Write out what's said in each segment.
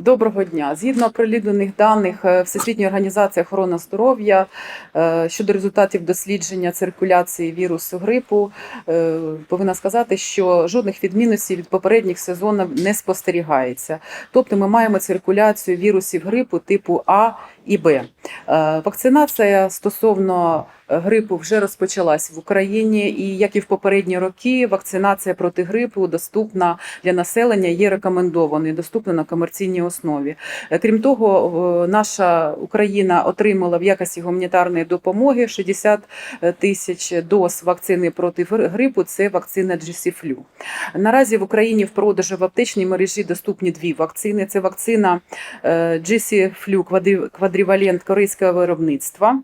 Доброго дня. Згідно оприлюднених даних е, Всесвітньої організації охорони здоров'я е, щодо результатів дослідження циркуляції вірусу грипу, е, повинна сказати, що жодних відмінностей від попередніх сезонів не спостерігається. Тобто ми маємо циркуляцію вірусів грипу типу А і Б. Е, Вакцинація стосовно грипу вже розпочалась в Україні, і як і в попередні роки, вакцинація проти грипу доступна для населення, є рекомендованою, доступна на комерційній основі. Е, Крім того, наша Україна отримала в якості гуманітарної допомоги 60 тисяч доз вакцини проти грипу. Це вакцина GC-Flu. Наразі в Україні в продажу в аптечній мережі доступні дві вакцини. Це вакцина е, GC-Flu квадрі- квадрівалент корейського виробництва.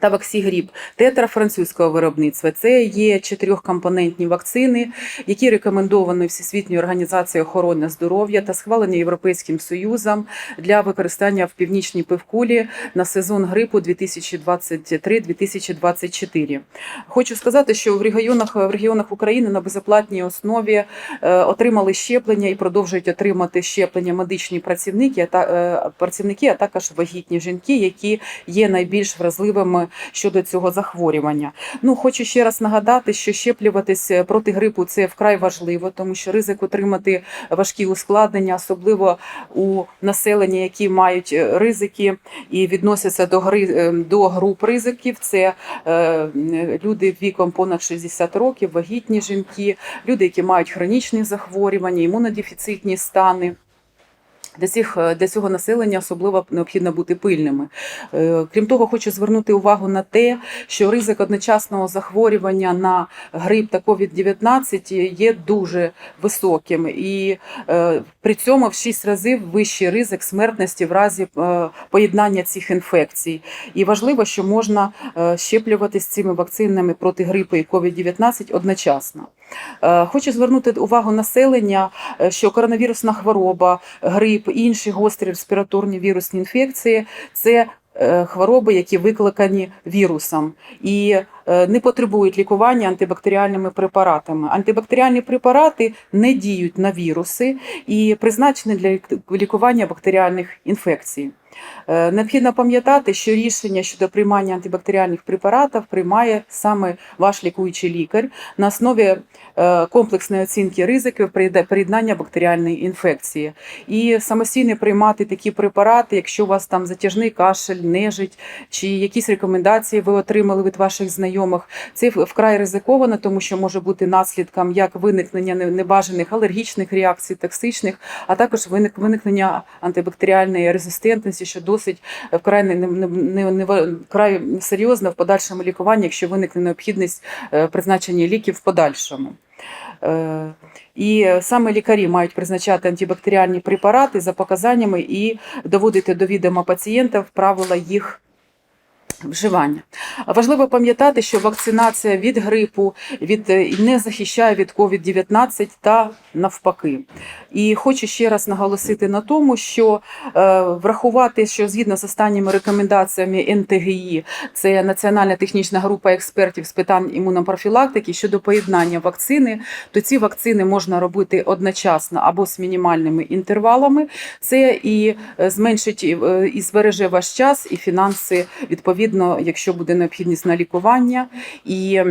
Та Ваксігріп тетра французького виробництва. Це є чотирьохкомпонентні вакцини, які рекомендовані Всесвітньою організацією охорони здоров'я та схвалені Європейським Союзом для використання в північній півкулі на сезон грипу 2023-2024. Хочу сказати, що в регіонах в регіонах України на безоплатній основі е, отримали щеплення і продовжують отримати щеплення медичні працівники, а та е, працівники, а також вагітні жінки, які є найбільш вразливими щодо цього захворювання. Ну хочу ще раз нагадати, що щеплюватись проти грипу це вкрай важливо, тому що ризик отримати важкі ускладнення, особливо у населення, які мають е, ризики і відносяться до гри е, до груп ризиків. Це е, люди віком понад 60 років, вагітні жінки, люди, які мають хронічні захворювання, імунодефіцитні стани. Для цих для цього населення особливо необхідно бути пильними. Е, Крім того, хочу звернути увагу на те, що ризик одночасного захворювання на грип та COVID-19 є дуже високим, і е, при цьому в 6 разів вищий ризик смертності в разі е, поєднання цих інфекцій. І важливо, що можна е, щеплюватись цими вакцинами проти грипу і COVID-19 одночасно. Е, Хочу звернути увагу населення, е, що коронавірусна хвороба, грип, інші гострі респіраторні вірусні інфекції це е, хвороби, які викликані вірусом і не потребують лікування антибактеріальними препаратами. Антибактеріальні препарати не діють на віруси і призначені для лікування бактеріальних інфекцій. Е, Необхідно пам'ятати, що рішення щодо приймання антибактеріальних препаратів приймає саме ваш лікуючий лікар на основі е, комплексної оцінки ризиків приєднання бактеріальної інфекції. І самостійно приймати такі препарати, якщо у вас там затяжний кашель, нежить чи якісь рекомендації ви отримали від ваших знайомих, це вкрай ризиковано, тому що може бути наслідком як виникнення небажаних алергічних реакцій, токсичних, а також виникнення антибактеріальної резистентності, що досить вкрай не, не, не, не, вкрай серйозно в подальшому лікуванні, якщо виникне необхідність е, призначення ліків в подальшому. Е, І саме лікарі мають призначати антибактеріальні препарати за показаннями і доводити до відома пацієнтів правила їх вживання. Важливо пам'ятати, що вакцинація від грипу від е, не захищає від COVID-19 та навпаки. І хочу ще раз наголосити на тому, що е, врахувати, що згідно з останніми рекомендаціями НТГІ, це Національна технічна група експертів з питань імунопрофілактики щодо поєднання вакцини, то ці вакцини можна робити одночасно або з мінімальними інтервалами. Це і е, зменшить е, і збереже ваш час і фінанси відповідно, якщо буде необхідність на лікування. І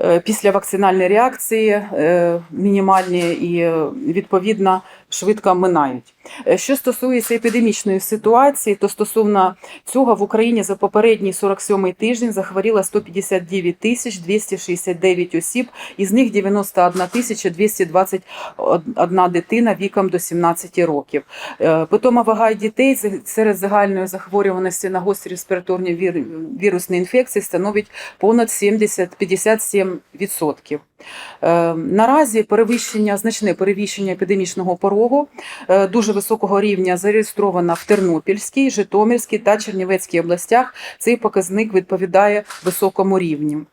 е, після вакцинальної реакції е, мінімальні і е, відповідно швидко минають. Е, Що стосується епідемічної ситуації, то стосовно цього в Україні за попередній 47-й тиждень захворіло 159 тисяч 269 осіб, із них 91 тисяча 221 дитина віком до 17 років. Е, Питома вага дітей серед загальної захворюваності на гострі респіраторні вір- вірусні інфекції становить понад 70-57%. Е, Наразі перевищення, значне перевищення епідемічного порогу е, дуже високого рівня зареєстровано в Тернопільській, Житомирській та Чернівецькій областях. Цей показник відповідає високому рівню.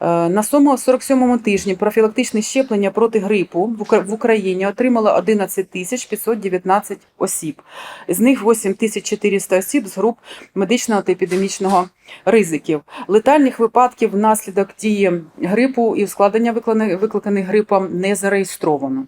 Е, На сьому- 47-му тижні профілактичне щеплення проти грипу в Укра- в Україні отримало 11 тисяч 519 осіб. З них 8 тисяч 400 осіб з груп медичного та епідемічного ризиків. Летальних випадків внаслідок дії грипу і ускладнення викликаних грипом не зареєстровано.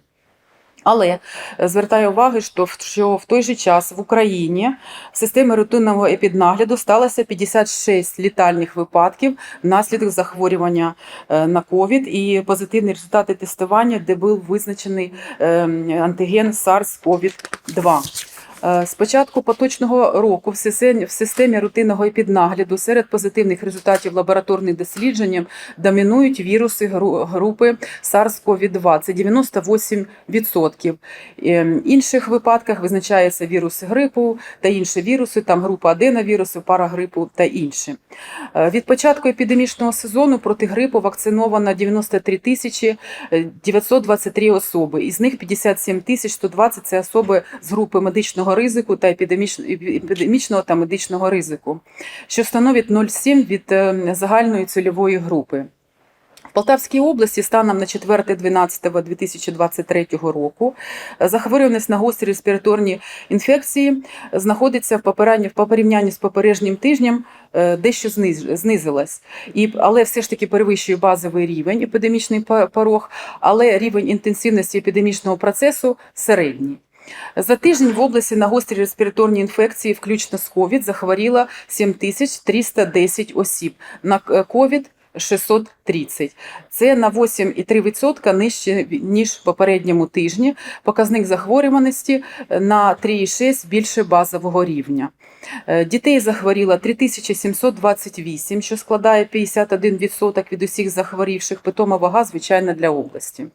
Але е, звертаю увагу, що в, що в той же час в Україні в системі рутинного епіднагляду сталося 56 літальних випадків внаслідок захворювання е, на ковід і позитивні результати тестування, де був визначений е, антиген SARS-CoV-2. Е, З початку поточного року в системі, рутинного епіднагляду серед позитивних результатів лабораторних досліджень домінують віруси групи SARS-CoV-2. Це 98%. Е, В інших випадках визначаються віруси грипу та інші віруси, там група аденовірусу, парагрипу та інші. Е, Від початку епідемічного сезону проти грипу вакциновано 93 тисячі е, 923 особи. Із них 57 тисяч 120 – це особи з групи медичного ризику та епідемічного та медичного ризику, що становить 0,7 від е, загальної цільової групи. В Полтавській області станом на 4.12.2023 року захворюваність на гострі респіраторні інфекції знаходиться в попередньо- в порівнянні з попереднім тижнем е, дещо зниз- знизилась. І, але все ж таки перевищує базовий рівень епідемічний порог, але рівень інтенсивності епідемічного процесу середній. За тиждень в області на гострі респіраторні інфекції, включно з COVID, захворіло 7310 осіб. На е, COVID 630. Це на 8,3% нижче, ніж в попередньому тижні. Показник захворюваності на 3,6 більше базового рівня. Е, Дітей захворіло 3728, що складає 51% від усіх захворівших, питома вага, звичайно, для області.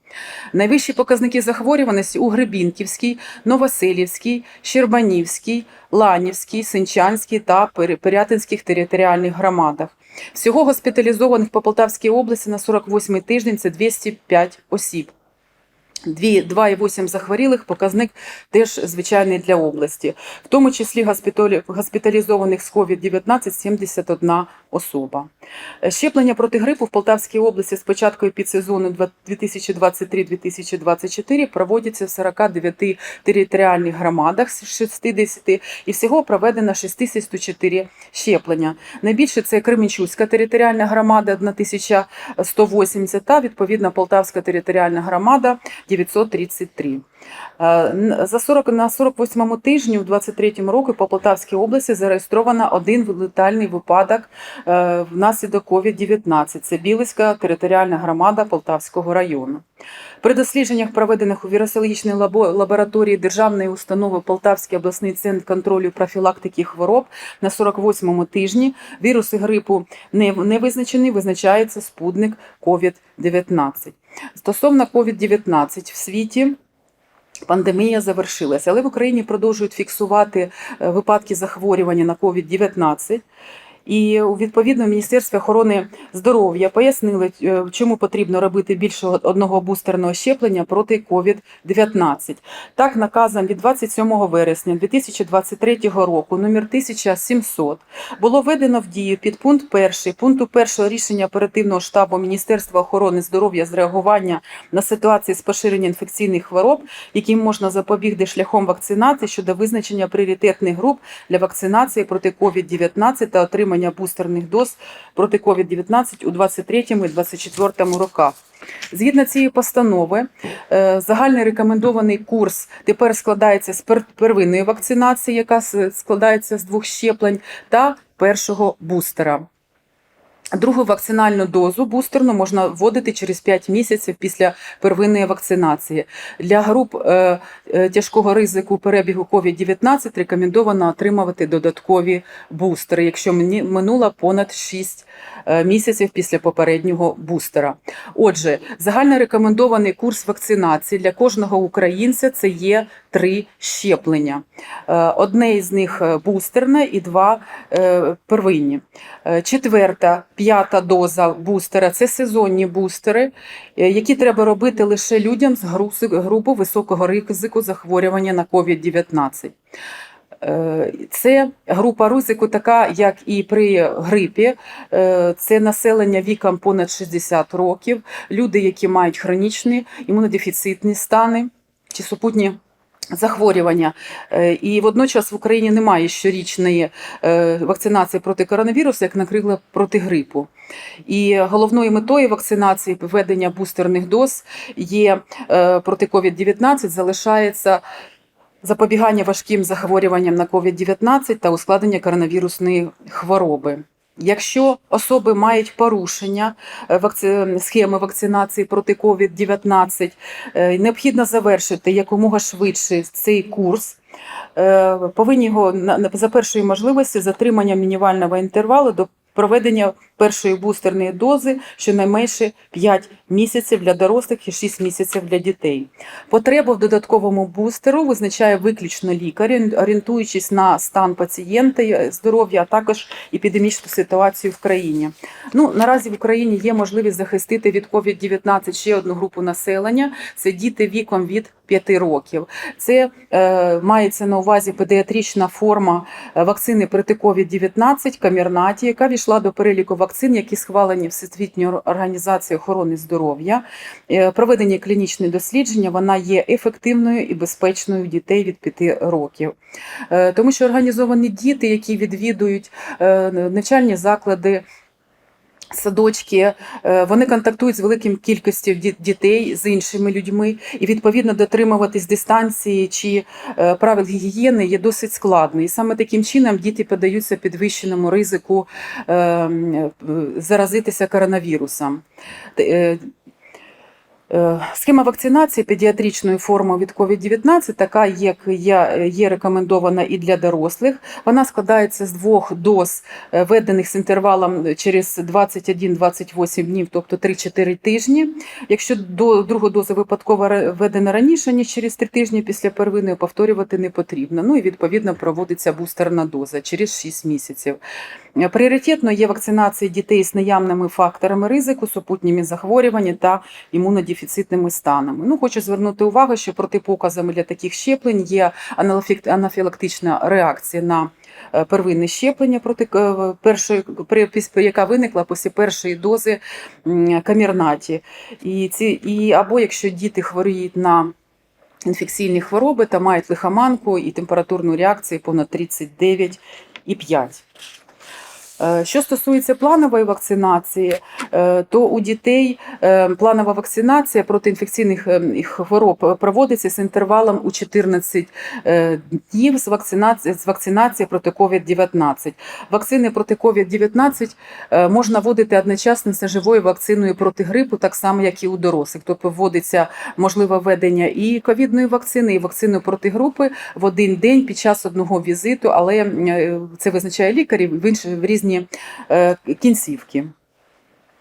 Найвищі показники захворюваності у Гребінківській, Новоселівській, Щербанівській, Ланівській, Синчанській та Пирятинських територіальних громадах. Всього госпіталізованих по Полтавській області на 48 тиждень це 205 осіб. Дві- 2,8 захворілих показник теж звичайний для області, в тому числі госпіталізованих з COVID-19 71 особа. Е, Щеплення проти грипу в Полтавській області з початку підсезону 2023-2024 проводяться в 49 територіальних громадах з 60 і всього проведено 6104 щеплення. Найбільше це Кременчуцька територіальна громада 1180 та відповідно Полтавська територіальна громада 933. Е, За 40, на 48-му тижні у 23-му році по Полтавській області зареєстровано один летальний випадок е, внаслідок COVID-19. Це Білицька територіальна громада Полтавського району. При дослідженнях, проведених у вірусологічній лабораторії Державної установи Полтавський обласний центр контролю профілактики хвороб на 48-му тижні віруси грипу не визначені, визначається спутник COVID-19. Стосовно COVID-19 в світі Пандемія завершилася, але в Україні продовжують фіксувати е, випадки захворювання на COVID-19. І відповідно в Міністерстві охорони здоров'я пояснили, е, чому потрібно робити більше одного бустерного щеплення проти COVID-19. Так, наказом від 27 вересня 2023 року, номер 1700, було введено в дію підпункт 1 пункту 1 рішення оперативного штабу Міністерства охорони здоров'я з реагування на ситуації з поширення інфекційних хвороб, яким можна запобігти шляхом вакцинації щодо визначення пріоритетних груп для вакцинації проти COVID-19 та отримання бустерних доз проти COVID-19 у 23 і 24 роках. Згідно цієї постанови, е, загальний рекомендований курс тепер складається з пер- первинної вакцинації, яка складається з двох щеплень, та першого бустера. Другу вакцинальну дозу бустерну можна вводити через 5 місяців після первинної вакцинації. Для груп е, е, тяжкого ризику перебігу COVID-19 рекомендовано отримувати додаткові бустери, якщо минуло понад 6 е, місяців після попереднього бустера. Отже, загально рекомендований курс вакцинації для кожного українця це є три щеплення. Е, Одне із них бустерне і два первинні. Четверта, п'ята доза бустера це сезонні бустери, е, які треба робити лише людям з групи високого ризику захворювання на COVID-19. Е, Це група ризику, така як і при грипі. Е, Це населення віком понад 60 років, люди, які мають хронічні імунодефіцитні стани чи супутні захворювання. Е, І водночас в Україні немає щорічної е, вакцинації проти коронавірусу, як накрила проти грипу. І головною метою вакцинації введення бустерних доз є е, проти COVID-19 залишається запобігання важким захворюванням на COVID-19 та ускладнення коронавірусної хвороби. Якщо особи мають порушення е, схеми вакцинації проти COVID-19, е, необхідно завершити якомога швидше цей курс. Е, Повинні його за першої можливості затримання мінімального інтервалу до проведення першої бустерної дози щонайменше 5 місяців для дорослих і 6 місяців для дітей. Потребу в додатковому бустеру визначає виключно лікар, орієнтуючись на стан пацієнта, е, здоров'я, а також епідемічну ситуацію в країні. Ну, наразі в Україні є можливість захистити від COVID-19 ще одну групу населення це діти віком від 5 років. Це е, мається на увазі педіатрична форма е, вакцини проти COVID-19 Камірнаті, яка війшла до переліку вакцин, які схвалені Всесвітньою організацією охорони здоров'я. Е, Проведені клінічні дослідження, вона є ефективною і безпечною у дітей від 5 років. Е, Тому що організовані діти, які відвідують е, навчальні заклади. Садочки, е, вони контактують з великим кількістю дітей з іншими людьми, і відповідно дотримуватись дистанції чи е, правил гігієни є досить складно. І саме таким чином діти подаються підвищеному ризику е, м, е, заразитися коронавірусом. Е, Е, Схема вакцинації педіатричною формою від COVID-19, така як є, є рекомендована і для дорослих. Вона складається з двох доз, е, введених з інтервалом через 21-28 днів, тобто 3-4 тижні. Якщо до другу дозу випадково введена раніше, ніж через 3 тижні після первинної, повторювати не потрібно. Ну і відповідно проводиться бустерна доза через 6 місяців. Пріоритетно є вакцинація дітей з наявними факторами ризику, супутніми захворювання та імунодефіцитними станами. Ну, хочу звернути увагу, що протипоказами для таких щеплень є анафілактична реакція на е, первинне щеплення проти е, першої, яка виникла після першої дози камірнаті. І ці, і, або якщо діти хворіють на інфекційні хвороби та мають лихоманку і температурну реакцію понад 39,5. Е, Що стосується планової вакцинації, е, то у дітей е, планова вакцинація проти інфекційних хвороб проводиться з інтервалом у 14 е, днів з вакцинації, з вакцинації проти COVID-19. Вакцини проти COVID-19 е, можна вводити одночасно з живою вакциною проти грипу, так само як і у дорослих. Тобто вводиться можливе введення і ковідної вакцини, і вакцини проти групи в один день під час одного візиту, але це визначає лікар і в інші в різні е, кінцівки.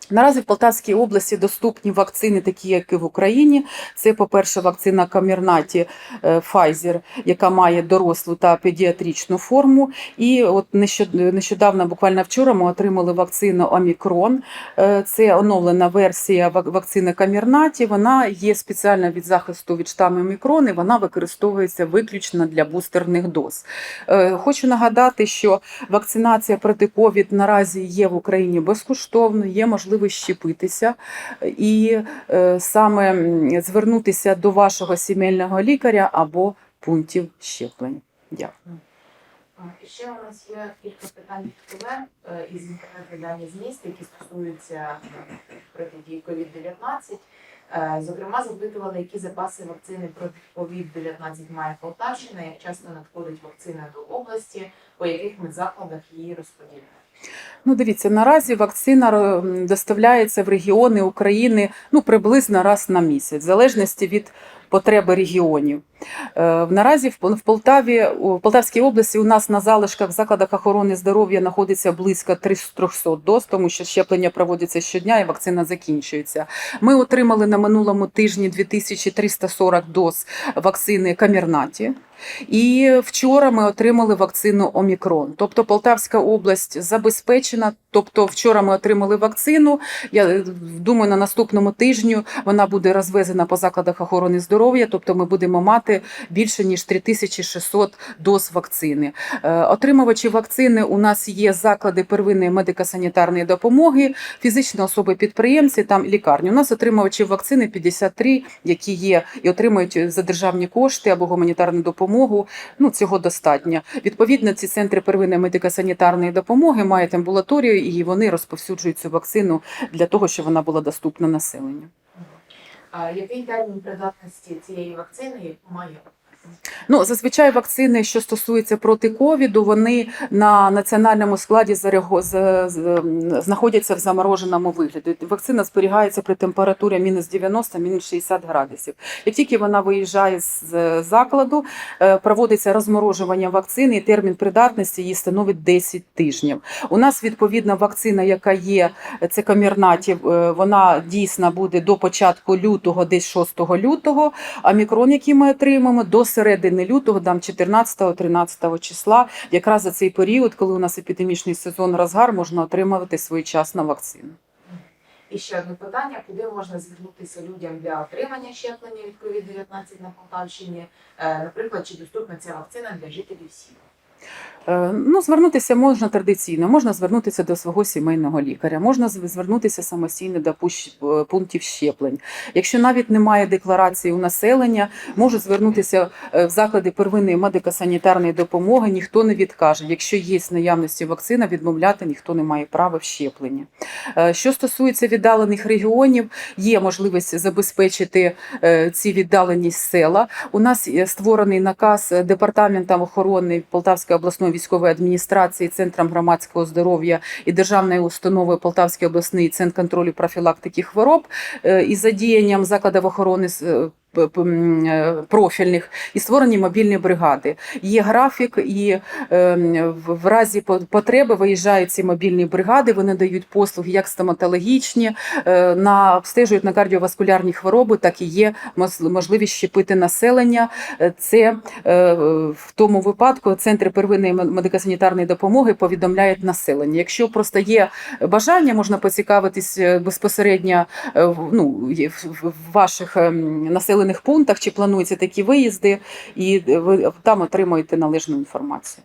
Наразі в Полтавській області доступні вакцини, такі як і в Україні. Це, по-перше, вакцина Камірнаті е, Pfizer, яка має дорослу та педіатричну форму. І от нещодавно, буквально вчора, ми отримали вакцину Омікрон. Е, Це оновлена версія вакцини Камірнаті. Вона є спеціальна від захисту від штаму Омікрон, і вона використовується виключно для бустерних доз. Е, Хочу нагадати, що вакцинація проти ковід наразі є в Україні безкоштовно, є можливість щепитися і е, саме звернутися до вашого сімейного лікаря або пунктів щеплень. Дякую. І Ще у нас є кілька питань від колег е, із інтернет-видання зміст, які стосуються протидії COVID-19. Е, Зокрема, запитували, які запаси вакцини проти COVID-19 має Полтавщина, як часто надходить вакцина до області, по яких медзакладах її розподіляють. Ну, дивіться, наразі вакцина доставляється в регіони України ну, приблизно раз на місяць, в залежності від потреби регіонів. Е, Наразі в Пол- в Полтавській області у нас на залишках в закладах охорони здоров'я знаходиться близько 300 доз, тому що щеплення проводяться щодня і вакцина закінчується. Ми отримали на минулому тижні 2340 доз вакцини Камірнаті. І вчора ми отримали вакцину Омікрон. Тобто Полтавська область забезпечена. Тобто, вчора ми отримали вакцину. Я е, думаю, на наступному тижню вона буде розвезена по закладах охорони здоров'я. Здоров'я, тобто ми будемо мати більше ніж 3600 доз вакцини. Е, Отримувачі вакцини у нас є заклади первинної медико-санітарної допомоги, фізичні особи-підприємці, там лікарні. У нас отримувачі вакцини 53, які є і отримують за державні кошти або гуманітарну допомогу. Ну цього достатньо. Відповідно, ці центри первинної медико-санітарної допомоги мають амбулаторію і вони розповсюджують цю вакцину для того, щоб вона була доступна населенню. Який термін придатності цієї вакцини має? Ну, зазвичай вакцини, що стосуються проти ковіду, вони на національному складі знаходяться в замороженому вигляді. Вакцина зберігається при температурі мінус 90, мінус 60 градусів. Як тільки вона виїжджає з закладу, е, проводиться розморожування вакцини, і термін придатності її становить 10 тижнів. У нас відповідна вакцина, яка є, це камірнатів, е, вона дійсно буде до початку лютого, десь 6 лютого. А мікрон, який ми отримаємо до середини лютого, там 14-13 числа, якраз за цей період, коли у нас епідемічний сезон розгар, можна отримувати своєчасно вакцину. І ще одне питання: куди можна звернутися людям для отримання щеплення від COVID-19 на Полтавщині? Е, Наприклад, чи доступна ця вакцина для жителів сіл? Е, Ну, звернутися можна традиційно, можна звернутися до свого сімейного лікаря, можна звернутися самостійно до е, пунктів щеплень. Якщо навіть немає декларації у населення, можуть звернутися е, в заклади первинної медико-санітарної допомоги, ніхто не відкаже. Якщо є наявності вакцина, відмовляти ніхто не має права в щепленні. Що стосується віддалених регіонів, є можливість забезпечити ці віддалені села. У нас створений наказ департаментом охорони Полтавської обласної військової адміністрації, центром громадського здоров'я і державної установи Полтавський обласний центр контролю профілактики хвороб е, із задіянням закладів охорони е, профільних і створені мобільні бригади. Є графік, і е, в разі потреби виїжджають ці мобільні бригади. Вони дають послуги як стоматологічні, е, на обстежують на кардіоваскулярні хвороби, так і є можливість щепити населення. Е, Це е, в тому випадку центри первинної ме- медико-санітарної допомоги повідомляють населення. Якщо просто є бажання, можна поцікавитись е, безпосередньо е, ну, в ваших ем, населених пунктах, чи плануються такі виїзди, і ви там отримуєте належну інформацію.